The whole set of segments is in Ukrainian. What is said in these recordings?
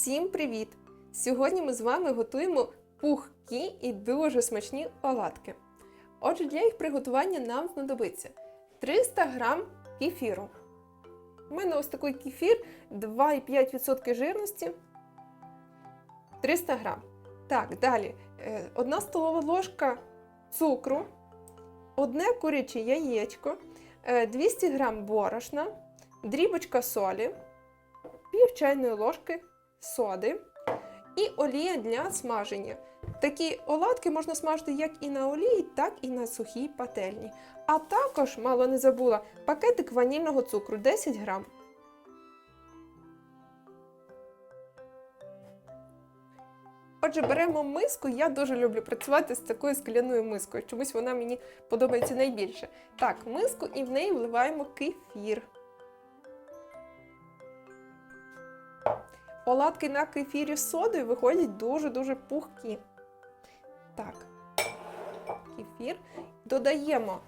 Всім привіт! Сьогодні ми з вами готуємо пухкі і дуже смачні оладки. Отже, для їх приготування нам знадобиться 300 г кефіру. У мене ось такий кефір 2,5% жирності. 300 г. Так, далі. 1 столова ложка цукру, одне куряче яєчко, е, 200 г борошна, дрібочка солі, пів чайної ложки соди і олія для смаження. Такі оладки можна смажити як і на олії, так і на сухій пательні. А також, мало не забула, пакетик ванільного цукру 10 грам. Отже, беремо миску. Я дуже люблю працювати з такою скляною мискою. Чомусь вона мені подобається найбільше. Так, миску і в неї вливаємо кефір. Оладки на кефірі з содою виходять дуже-дуже пухкі. Так, кефір. Додаємо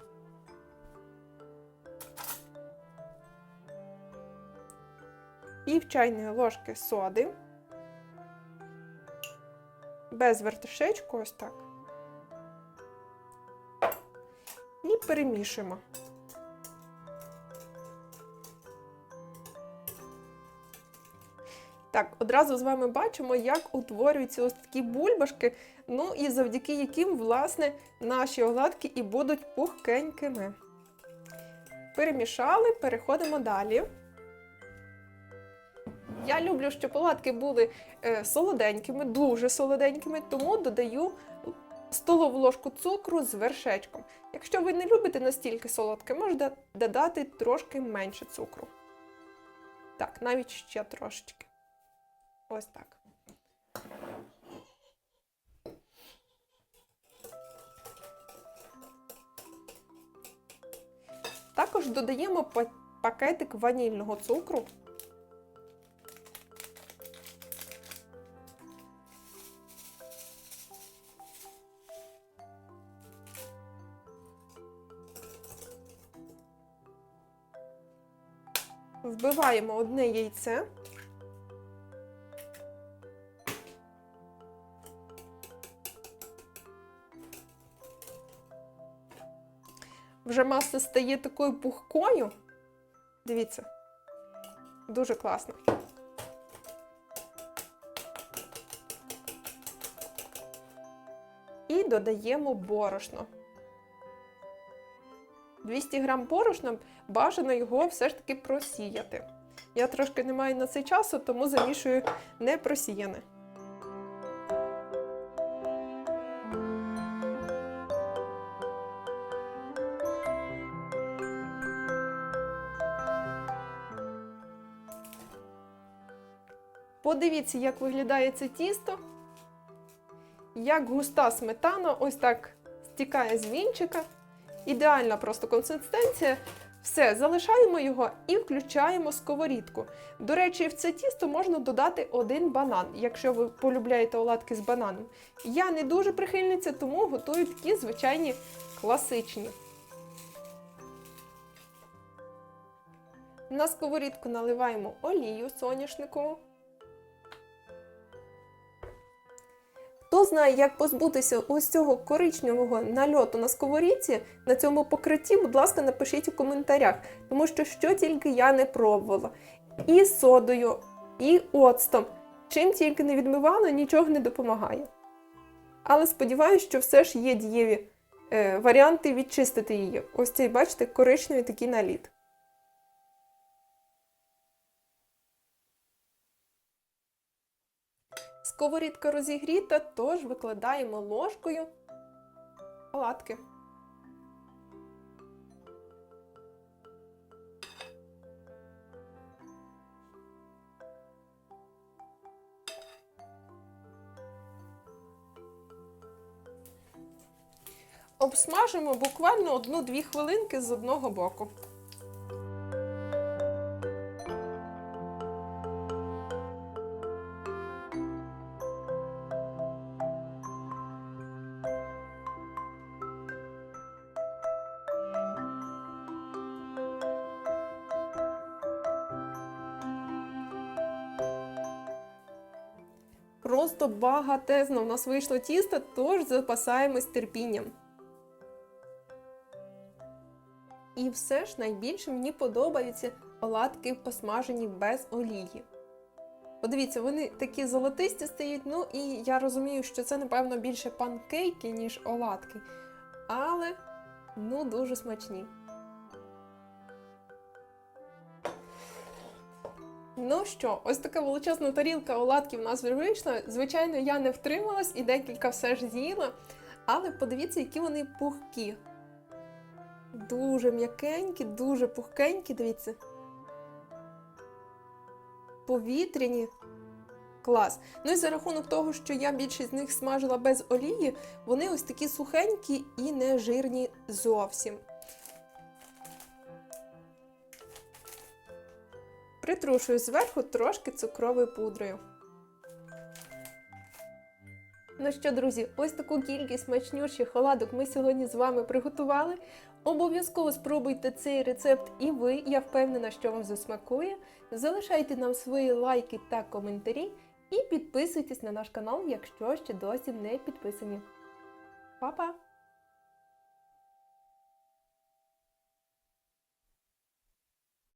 пів чайної ложки соди. Без вертушечку, ось так. І перемішуємо. Так, одразу з вами бачимо, як утворюються ось такі бульбашки, ну і завдяки яким, власне, наші оладки і будуть пухкенькими. Перемішали, переходимо далі. Я люблю, щоб оладки були е, солоденькими, дуже солоденькими, тому додаю столову ложку цукру з вершечком. Якщо ви не любите настільки солодке, можете додати трошки менше цукру. Так, навіть ще трошечки. Ось так. Також додаємо пакетик ванільного цукру. Вбиваємо одне яйце. Вже маса стає такою пухкою. Дивіться, дуже класно. І додаємо борошно. 200 грам борошна бажано його все ж таки просіяти. Я трошки не маю на це часу, тому замішую не Подивіться, як виглядає це тісто. Як густа сметана, ось так стікає з вінчика. Ідеальна просто консистенція. Все, залишаємо його і включаємо сковорідку. До речі, в це тісто можна додати один банан, якщо ви полюбляєте оладки з бананом. Я не дуже прихильниця, тому готую такі звичайні класичні. На сковорідку наливаємо олію соняшникову. Знає, як позбутися ось цього коричневого нальоту на сковорідці, на цьому покритті, будь ласка, напишіть у коментарях, тому що що тільки я не пробувала. І содою, і оцтом. Чим тільки не відмивала, нічого не допомагає. Але сподіваюся, що все ж є дієві е, варіанти відчистити її. Ось цей, бачите, коричневий такий наліт. Сковорідка розігріта, тож викладаємо ложкою оладки. Обсмажимо буквально 1-2 хвилинки з одного боку. Просто багатезно. У нас вийшло тісто, тож запасаємось терпінням. І все ж найбільше мені подобаються оладки посмажені без олії. Подивіться, вони такі золотисті стають, ну і я розумію, що це, напевно, більше панкейки, ніж оладки. Але ну дуже смачні. Ну що, ось така величезна тарілка оладків у нас вийшла. Звичайно, я не втрималась і декілька все ж з'їла. Але подивіться, які вони пухкі. Дуже м'якенькі, дуже пухкенькі, дивіться. Повітряні. Клас. Ну і за рахунок того, що я більшість з них смажила без олії, вони ось такі сухенькі і не жирні зовсім. Притрушую зверху трошки цукровою пудрою. Ну що, друзі, ось таку кількість смачнющих оладок ми сьогодні з вами приготували. Обов'язково спробуйте цей рецепт і ви. Я впевнена, що вам засмакує. Залишайте нам свої лайки та коментарі і підписуйтесь на наш канал, якщо ще досі не підписані. Па-па!